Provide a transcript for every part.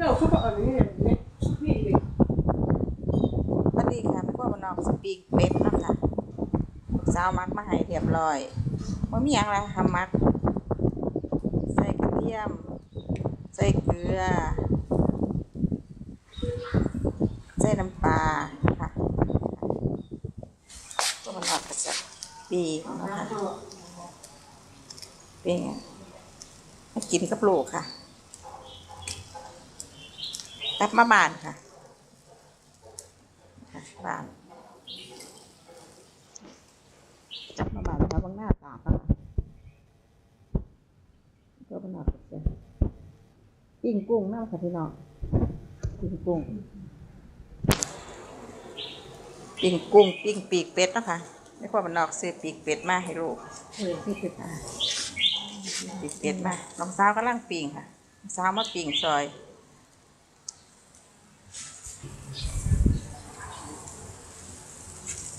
เจ้าคือบอกอันนี้เนี่ยนี่เลยสวัสดีค่ะแม่ครัวบ้านนอกสปีกเป็ดนาะค่ะลูกสาวมักมาให้เรียบร้อยว่ามีหยังไรค่ะมัก ใส่กระเทียม ใส่เกลือ ใส่น้ำปลาค่ะก็มันออกก็จะปีนะคะปีกให้กินกับลูกค่ะ กลับมาบ้านค่ะค่ะบ้านจับมาบ้านแล้วบางหน้าตาค่ะก็เป็นหนักเลยปิ้งกุ้งน้ำค่ะพี่น้องปิ้งกุ้งปิ้งกุ้งปิ้งปีกเป็ดนะคะไม่พอมันนอกซื้อปีกเป็ดมาให้ลูกเออที่คืออ่าปีกเป็ดมาน้องสาวกำลังปิ้งค่ะน้องสาวมาปิ้งซอย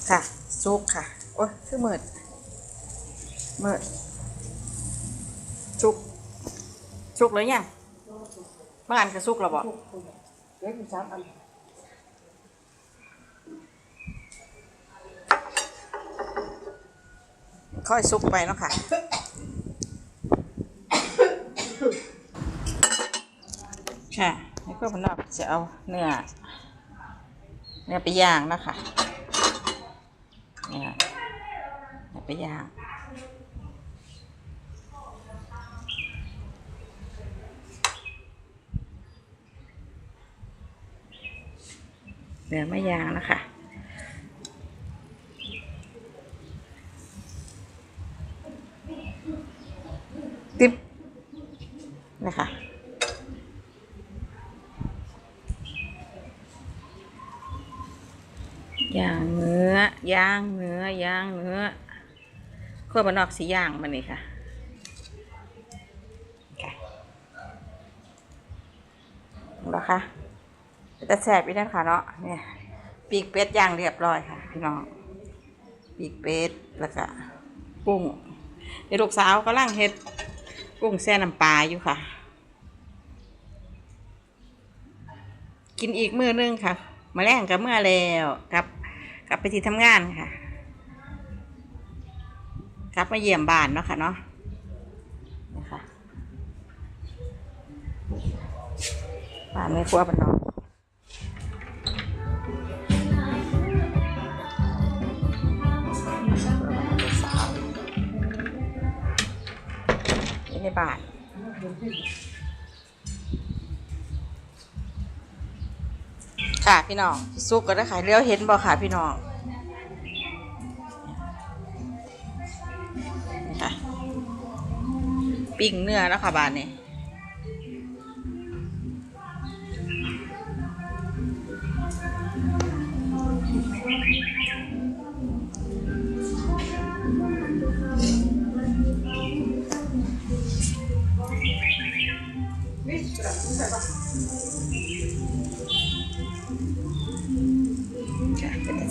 ค่ะซุกค่ะ โอ้ยคือมืดมืดซุกซุกเลยยังบางอันก็ซุกแล้วบอกเล็กสามอันค่อยซุกไปเนาะค่ะค่ะให้พวกมันนอกจะเอาเนื้อเนื้อไปย่างนะคะ เนื้อเนื้อไปย่างเนื้อไม่ยางนะคะ ติ๊บนะคะ ย่างเนื้อย่างเนื้อย่างเนื้อขั้วบานอกสีย่างมันนี่ค่ะค่ะเห็นปะคะแต่แสบอีกแล้วค่ะเนาะเนี่ยปีกเป็ดย่างเรียบร้อยค่ะพี่น้องปีกเป็ดแล้วก็กุ้งเดี๋ยวลูกสาวกำลังเฮ็ดกุ้งแซ่น้ำปลาอยู่ค่ะ กินอีกมื้อนึงค่ะมาแรงกับเมื่อแล้วกับ กลับไปที่ทำงานค่ะ กลับมาเยี่ยมบ้านเนาะค่ะเนาะนี่ค่ะบ้านไม่ครัวบ้านนอกสาวอยู่ในบ้าน ค่ะพี่น้องซุกก็ได้ขายเลี้ยวเห็นบ่ค่ะพี่น้องนี่ค่ะปิ้งเนื้อแล้วค่ะบานนี้ค่ะเป็น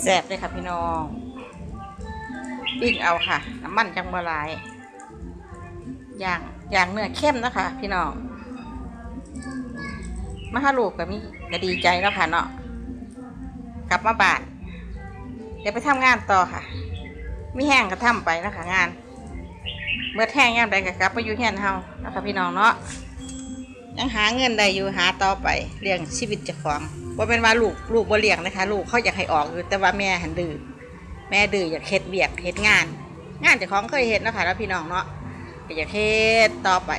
แซ่บเลยค่ะพี่น้องปิ้งเอาค่ะ น้ำมันจังบหลายย่างย่างเนื้อเข้มนะคะ พี่น้องมาหาลูกก็มีก็ดีใจแล้วค่ะเนาะกลับมาบ้าน เดี๋ยวไปทำงานต่อค่ะมีแห้งก็ทำไปนะคะงาน เมื่อแห้งยามใดก็กลับมาอยู่เฮียนเฮานะคะพี่น้องเนาะยังหาเงินได้อยู่หาต่อไปเลี้ยงชีวิตเจ้าของ ว่าเป็นว่าลูกลูกบ่เลี้ยงนะคะ ลูกเขาอยากให้ออกอยู่แต่ว่าแม่หันดื้อแม่ดื้ออยากเฮ็ดเบียกเฮ็ดงาน งานเจ้าของเคยเฮ็ดเนาะคะแล้วพี่น้องเนาะก็อยากเฮ็ดต่อไป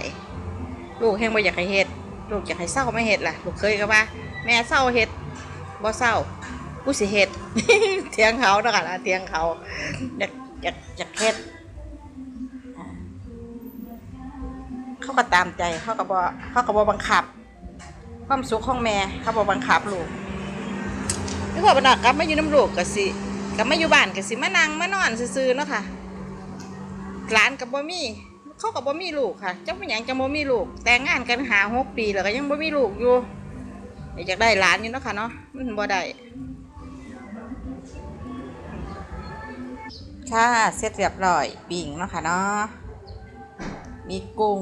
ลูกแห้งบ่อยากให้เฮ็ดลูกอยากให้เศร้าไม่เฮ็ดล่ะ ลูกเคยก็ว่า แม่เศร้าเฮ็ดบ่เศร้ากูสิเฮ็ดเถียงเขาเนาะค่ะเถียงเขาอยากอยากอยากเฮ็ดเขาก็ตามใจเขาก็บ่เขาก็บ่บังคับ ความสุขของแม่เขาบ่บังคับลูกนี่พอบันดากลับมาอยู่น้ำลูกก็สิกลับมาอยู่บ้านก็สิมานั่งมานอนซื่อๆเนาะค่ะหลานกับบ่มีเขากับบ่มีลูกค่ะเจ้าเป็นหยังจะบ่มีลูก แต่งงานกันหาหกปีแล้วก็ยังบ่มีลูกอยู่อยากได้หลานอยู่เนาะค่ะเนาะมันบ่ได้ค่ะเสร็จเรียบร้อยปิ่งเนาะค่ะเนาะมีกุ้ง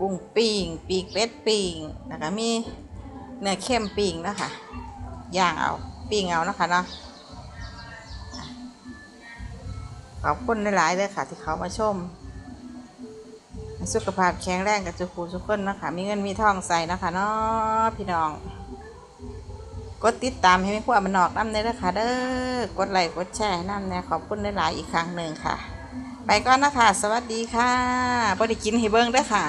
กุ้งปิ้งปีกเป็ดปิ้งแล้วก็มี เนื้อเข้มปิ้งนะคะย่างเอาปิ้งเอานะคะเนาะขอบคุณหลายๆเลยค่ะ ที่เขามาชม สุขภาพแข็งแรงกับจุคูทุกคนนะคะ มีเงินมีทองใส่นะคะเนาะพี่น้อง กดติดตามให้ไม่พวกมันออกน้ำเด้อค่ะเด้อกดไลค์กดแชร์น้ำเนี่ยขอบคุณหลายๆอีกครั้งหนึ่งค่ะ ไปก่อนนะคะ สวัสดีค่ะบริกินให้เบิ้งด้อค่ะ